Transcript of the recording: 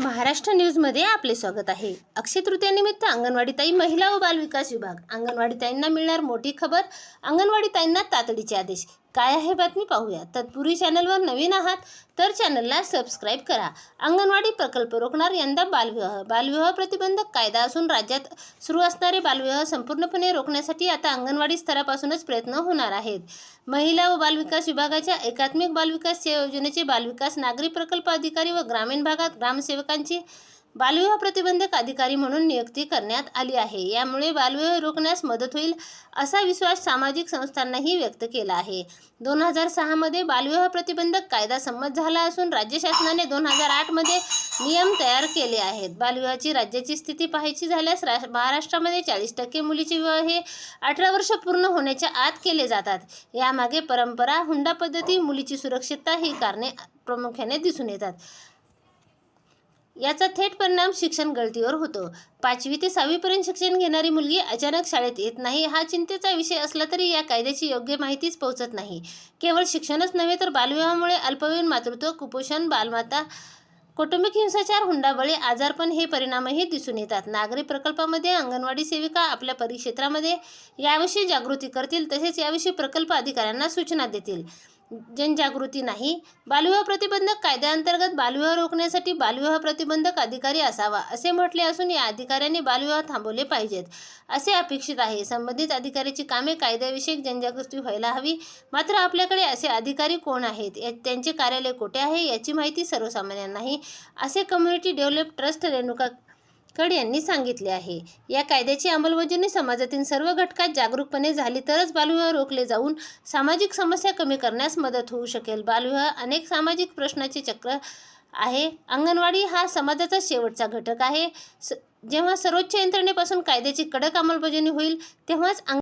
महाराष्ट्र न्यूजमध्ये आपले स्वागत आहे. अक्षय तृतीयानिमित्त अंगणवाडीताई महिला व बालविकास विभाग. अंगणवाडीताईंना मिळणार मोठी खबर अंगणवाडीताईंना तातडीचे आदेश. काय आहे बातमी पाहूया. तत्पूर्वी चॅनलवर नवीन आहात तर चॅनलला सबस्क्राईब करा. अंगणवाडी प्रकल्प रोखणार यंदा बालविवाह. बालविवाह प्रतिबंधक कायदा असून राज्यात सुरू असणारे बालविवाह संपूर्णपणे रोखण्यासाठी आता अंगणवाडी स्तरापासूनच प्रयत्न होणार आहेत. महिला व बालविकास विभागाच्या एकात्मिक बालविकास योजनेचे बालविकास नागरी प्रकल्प अधिकारी व ग्रामीण भागात ग्रामसेवकांची बालविवाह प्रतिबंधक अधिकारी म्हणून नियुक्ती करण्यात आली आहे. यामुळे बालविवाह रोखण्यास मदत होईल असा विश्वास सामाजिक संस्थांनाही व्यक्त केला आहे. दोन हजार सहामध्ये बालविवाह प्रतिबंधक कायदा संमत झाला असून राज्य शासनाने दोन हजार आठमध्ये नियम तयार केले आहेत. बालविवाहाची राज्याची स्थिती पाहायची झाल्यास रा महाराष्ट्रामध्ये चाळीस टक्के मुलीचे विवाह हे अठरा वर्ष पूर्ण होण्याच्या आत केले जातात. यामागे परंपरा हुंडा पद्धती मुलीची सुरक्षितता ही कारणे प्रामुख्याने दिसून येतात. याचा थेट परिणाम शिक्षण गळतीवर होतो. पाचवी ते सहावीपर्यंत शिक्षण घेणारी मुलगी अचानक शाळेत येत नाही हा चिंतेचा विषय असला तरी या कायद्याची योग्य माहितीच पोहोचत नाही. केवळ शिक्षणच नव्हे तर बालविवाहामुळे अल्पवयीन मातृत्व कुपोषण बालमाता कौटुंबिक हिंसाचार हुंडाबळी आजारपण हे परिणामही दिसून येतात. नागरी प्रकल्पामध्ये अंगणवाडी सेविका आपल्या परिक्षेत्रामध्ये याविषयी जागृती करतील तसेच याविषयी प्रकल्प अधिकाऱ्यांना सूचना देतील. जनजागृती नाही. बालविवाह प्रतिबंधक कायद्याअंतर्गत बालविवाह रोखण्यासाठी बालविवाह प्रतिबंधक अधिकारी असावा असे म्हटले असून या अधिकाऱ्यांनी बालविवाह थांबवले पाहिजेत असे अपेक्षित आहे. संबंधित अधिकाऱ्याची कामे कायद्याविषयक जनजागृती व्हायला हवी. मात्र आपल्याकडे असे अधिकारी कोण आहेत? या- त्यांचे कार्यालय कोठे आहे? याची माहिती सर्वसामान्यांना नाही. असे कम्युनिटी डेव्हलप ट्रस्ट रेणुका कड यांनी सांगितले आहे. या कायद्याची अंमलबजावणी समाजातील सर्व घटकात जागरूकपणे झाली तरच बालविवाह रोखले जाऊन सामाजिक समस्या कमी करण्यास मदत होऊ शकेल. बालविवाह अनेक सामाजिक प्रश्नाचे चक्र आहे. अंगणवाडी हा समाजाचा शेवटचा घटक आहे. स जेव्हा सर्वोच्च यंत्रणेपासून कायद्याची कडक अंमलबजावणी होईल तेव्हाच अंग